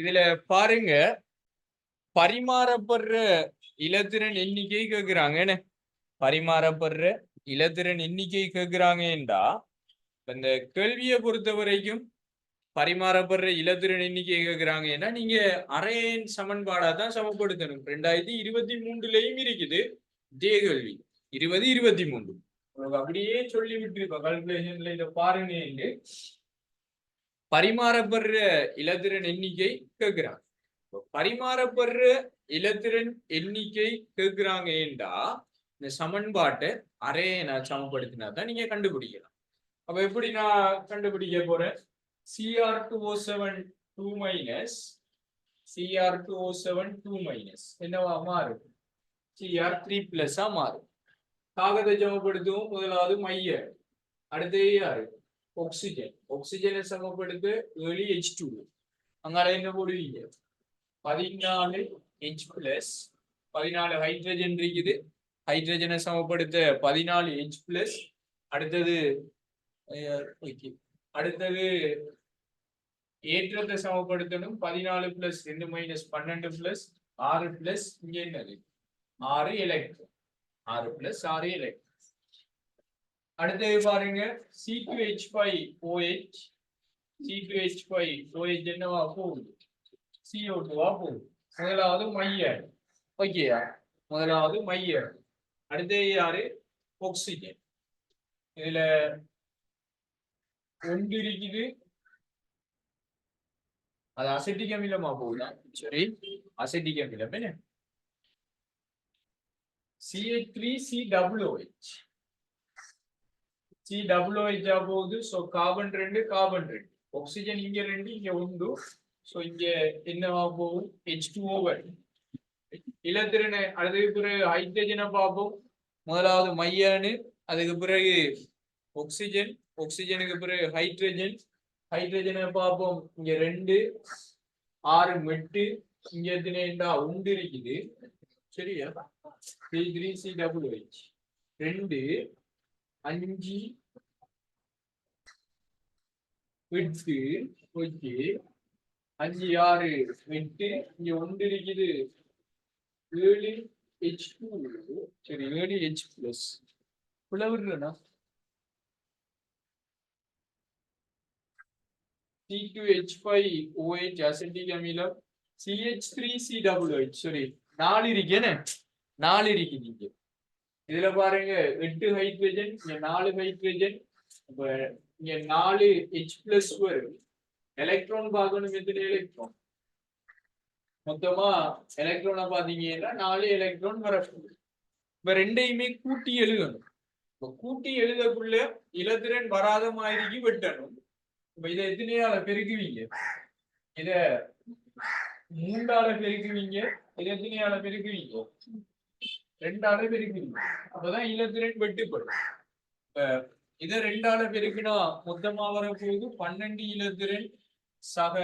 இதுல பாருங்க. பரிமாறப்படுற இலத்திரன் எண்ணிக்கை கேக்குறாங்க என்ன? பரிமாறப்படுற இலத்திரன் எண்ணிக்கை கேக்குறாங்கன்றா இப்ப இந்த கேள்வியை பொறுத்த வரைக்கும் பரிமாறப்படுற இலத்திரன் எண்ணிக்கை கேக்குறாங்க ஏன்னா நீங்க அரையன் சமன்பாடா தான் சமப்படுத்தணும். ரெண்டாயிரத்தி இருபத்தி மூன்றுலயும் இருக்குது இதே கேள்வி. இருபது இருபத்தி மூன்று. அப்படியே சொல்லி விட்டு இப்ப கால்குலேஷன்ல இதை பாருங்க பரிமாறப்படுற இலத்திரன் எண்ணிக்கை கேக்குறாங்க பரிமாறப்படுற இலத்திரன் எண்ணிக்கை கேக்குறாங்க ஏண்டா? இந்த சமன்பாட்டை அரையை நான் சமப்படுத்தினா தான் நீங்க கண்டுபிடிக்கலாம். அப்ப எப்படி நான் கண்டுபிடிக்க போறேன்? CR two O seven two minus CR two O seven two minus என்னவா மாறும்? சிஆர் த்ரீ பிளஸ்ஸா மாறும். காகத்தை ஜமப்படுத்தும் முதலாவது மைய. அடுத்து யாரு ஆக்சிஜன் ஆக்சிஜனை சமப்படுத்த ஏழு ஹெச் டூ அங்கால என்ன போடுவீங்க பதினாலு ஹெச் பிளஸ் பதினாலு ஹைட்ரஜன் இருக்குது ஹைட்ரஜனை சமப்படுத்த பதினாலு ஹெச் பிளஸ் அடுத்தது ஓகே அடுத்தது ஏற்றத்தை சமப்படுத்தணும் பதினாலு பிளஸ் ரெண்டு மைனஸ் பன்னெண்டு பிளஸ் ஆறு பிளஸ் இங்கே என்னது ஆறு எலக்ட்ரான் ஆறு பிளஸ் ஆறு எலக்ட்ரான் அடுத்தது பாருங்க C two H five OH C two H five OH என்னவா போகுது? சிஓ டூவா போகுது. முதலாவது மைய. ஓகேயா முதலாவது மைய. அடுத்தது யாரு? ஆக்சிஜன் இதுல ஒன்று இருக்குது. அது அசட்டிக் அமிலமா போகுதா? சரி அசட்டிக் அமிலம் என்ன? CA three C WH C WH ஆ போகுது ஸோ கார்பன் ரெண்டு கார்பன் ரெண்டு. ஆக்சிஜன் இங்க ரெண்டு இங்க உண்டு. ஸோ இங்க என்னவா போகும் ஹெச் டூ ஓவர் இலத்திரனை அதுக்கு பிறகு ஹைட்ரஜனை பார்ப்போம். முதலாவது மையானு அதுக்கு பிறகு ஆக்சிஜன் ஆக்சிஜனுக்கு பிறகு ஹைட்ரஜன் ஹைட்ரஜனை பார்ப்போம். இங்க ரெண்டு ஆறு மெட்டு. இங்க எத்தனைண்டா உண்டு இருக்குது. சரியா? Three three C double H ரெண்டு அஞ்சு எட்டு ஓகே அஞ்சு ஆறு. எட்டு இங்க ஒன்று இருக்குது. ஏழு ஹெச் டூ சரி ஏழு ஹெச் பிளஸ் பிளவுறா C2H5OH அசிட்டிக் அமிலம் CH3COOH சாரி நாலு இருக்கு. என்ன? நாலு இருக்கு நீங்க இதுல பாருங்க எட்டு ஹைட்ரஜன் இங்க நாலு ஹைட்ரஜன் இப்ப இங்க நாலு ஹெச் பிளஸ் வரும். எலக்ட்ரான் பார்க்கணும் எத்தனை எலக்ட்ரான் மொத்தமா எலக்ட்ரானை பாத்தீங்கன்னா நாலு எலக்ட்ரான் வரப்போகுது இப்ப ரெண்டையுமே கூட்டி எழுதணும். இப்ப கூட்டி எழுதக்குள்ள இலத்திரன் வராத மாதிரிக்கு வெட்டணும். இப்ப இதை எத்தனையால பெருக்குவீங்க? இத மூன்றால பெருக்குவீங்க. இதை எத்தனையால பெருக்குவீங்க? ரெண்டால பெருக்குவீங்க. அப்பதான் இலத்திரன் வெட்டுப்படும். இப்ப இதை ரெண்டால பெருக்கினா மொத்தமா வரப்போகுது பன்னெண்டு இலத்திரன் சக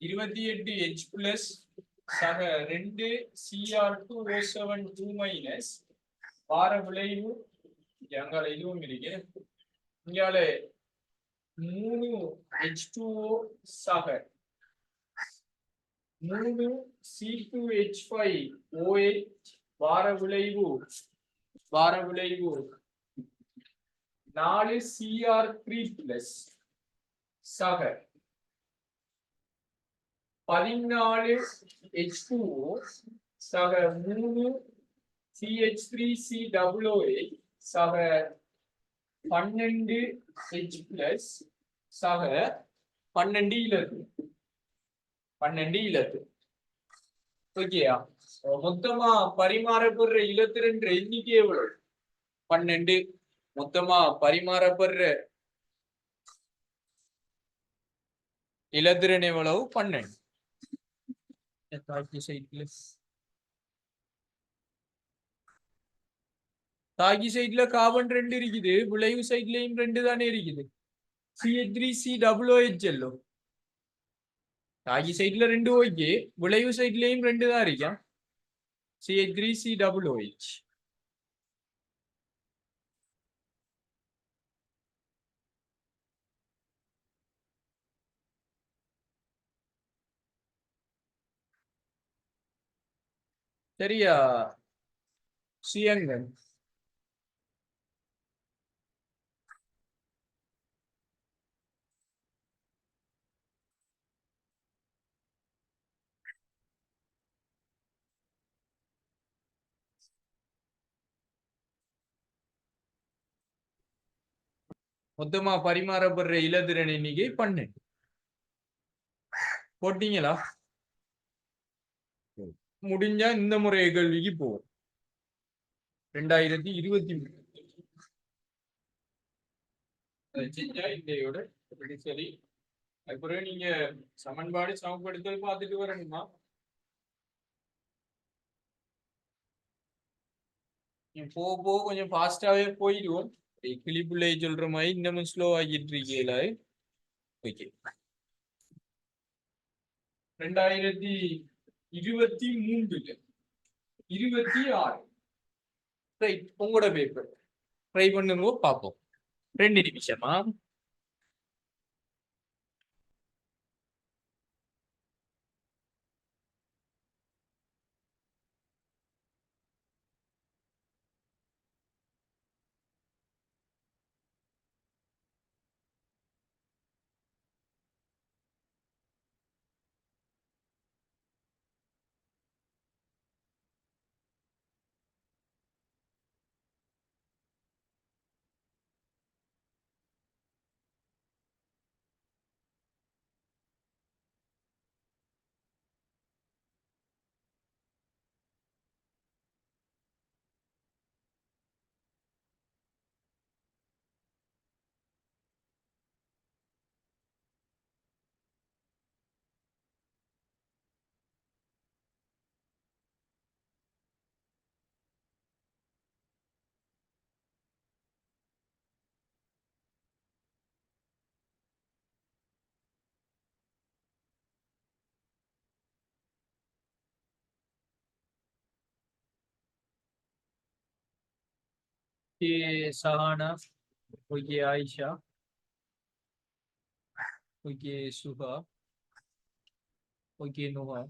இருபத்தி எட்டு ஹெச் பிளஸ் சக ரெண்டு CR two O seven two minus வார விளைவு அங்கால இதுவும் இருக்கு. இங்கால மூணு ஹெச் டூ ஓ சக மூணு C two H five OH வார விளைவு வார விளைவு நாலு சிஆர் த்ரீ பிளஸ் சக பதினாலு ஹெச் டூ சக மூணு சிஹெச் த்ரீ சி டபிள்யூஹெச் சக பன்னெண்டு ஹெச் பிளஸ் சக பன்னெண்டு இலக்கு. பன்னெண்டு இலக்கு. ஓகேயா மொத்தமா பரிமாறப்படுற இலத்திரன்ற எண்ணிக்கை எவ்வளவு? பன்னெண்டு. மொத்தமா பரிமாறப்படுற இலத்திரன் எவ்வளவு? பன்னெண்டு. தாக்கி சைட்ல தாக்கி கார்பன் ரெண்டு இருக்குது. விளைவு சைட்லயும் ரெண்டு தானே இருக்குது. CH three C double OH எல்லோ சைட்ல ரெண்டு ஓகே விளைவு சைட்லயும் ரெண்டு தான் இருக்கா? CH three C double OH சரியா சியங்கன். மொத்தமா பரிமாறப்படுற இலத்திரன் எண்ணிக்கை பன்னெண்டு. போட்டீங்களா? முடிஞ்சா இந்த முறைய கேள்விக்கு போவோம். ரெண்டாயிரத்தி இருபத்தி மூணு. செஞ்சா சரி அதுக்கப்புறம் நீங்க சமன்பாடு சமப்படுத்தல் பார்த்துட்டு வரணுமா? போக போக கொஞ்சம் ஃபாஸ்டாவே போயிடுவோம். கிளிப்புள்ளை சொல்ற மாதிரி இன்னமும் ஸ்லோ ஆகிட்டு இருக்கீங்கள? ஓகே. ரெண்டாயிரத்தி இருபத்தி மூன்றுல இருபத்தி ஆறு. ரைட் உங்களோட பேப்பர் ட்ரை பண்ணுங்க பார்ப்போம். ரெண்டு நிமிஷமா? ये सहाना और ये आयशा और ये सुहा और ये नुहा।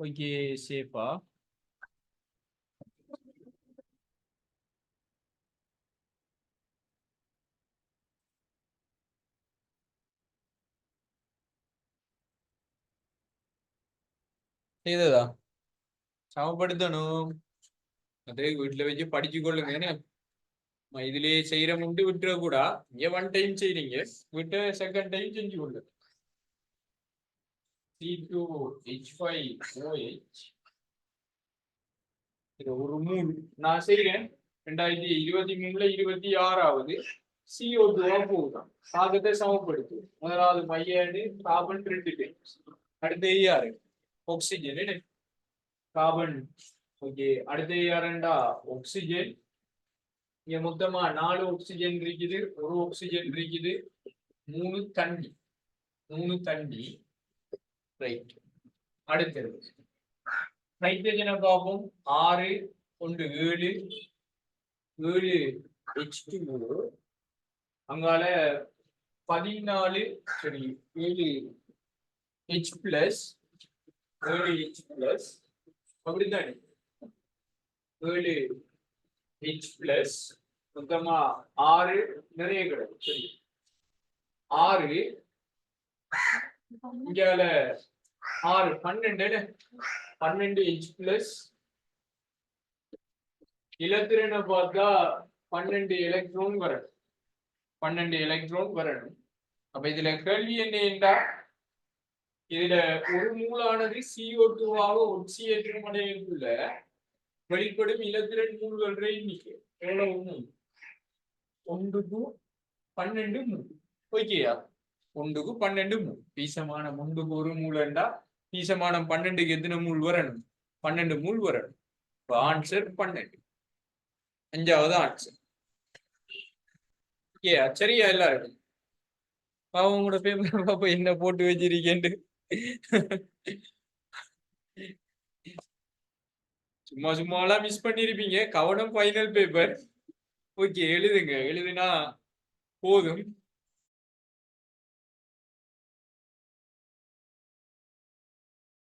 और ये सेफा செய்ததா சமப்படுத்தணும் அது வீட்டுல வச்சு படிச்சு கொள்ளுங்க இதுலயே செய்யற முண்டு விட்டுற கூட இங்க ஒன் டைம் செய்றீங்க விட்டு செகண்ட் டைம் செஞ்சு கொள்ளு ஒரு மூணு நான் செய்யறேன் ரெண்டாயிரத்தி இருபத்தி மூணுல இருபத்தி ஆறாவது சிஓ டூவா போகுதான் பாகத்தை சமப்படுத்து முதலாவது மையாடு கார்பன் ரெண்டு டைம்ஸ் அடுத்து யாரு ஆக்சிஜன் கார்பன் ஓகே அடுத்து யாருண்டா ஆக்சிஜன் இங்க மொத்தமா நாலு ஆக்சிஜன் இருக்குது ஒரு ஆக்சிஜன் இருக்குது. மூணு தண்ணி. மூணு தண்ணி. ரைட் அடுத்தது நைட்ரஜனை பார்ப்போம். ஆறு ஒன்று ஏழு. ஏழு ஹெச் டூ அங்கால பதினாலு சரி ஏழு ஹெச் பிளஸ் ஏழு ஹெச் பிளஸ் அப்படித்தானே. ஏழு ஹெச் பிளஸ் மொத்தமா ஆறு நிறைய கிடைக்கும் சரி. ஆறு. இங்கால ஆறு பன்னெண்டு பன்னெண்டு ஹெச் பிளஸ் இலத்திரனை பார்த்தா பன்னெண்டு எலக்ட்ரான் வரணும் பன்னெண்டு எலக்ட்ரான் வரணும். அப்ப இதுல கேள்வி என்ன இதுல ஒரு மூலானது சிஓ டூவாக ஒட்சியேற்றம் அடையக்குள்ள வெளிப்படும் இலத்திரன் மூல்கள் எண்ணிக்கை எவ்வளவு மூணு ஒன்றுக்கு பன்னெண்டு மூணு ஓகேயா ஒன்றுக்கு பன்னெண்டு மூணு பீசமான முண்டுக்கு ஒரு மூலண்டா பீசமானம் பன்னெண்டுக்கு எத்தனை மூல் வரணும்? பன்னெண்டு மூல் வரணும். இப்போ ஆன்சர் பன்னெண்டு. அஞ்சாவது ஆன்சர் ஓகேயா சரியா எல்லாருக்கும்? பாவம் உங்களோட பேப்பர் பாப்பா என்ன போட்டு வச்சிருக்கேன்ட்டு. சும்மா சும்மா எல்லாம் மிஸ் பண்ணிருப்பீங்க. கவனம் ஃபைனல் பேப்பர் ஓகே எழுதுங்க. எழுதுனா போதும்.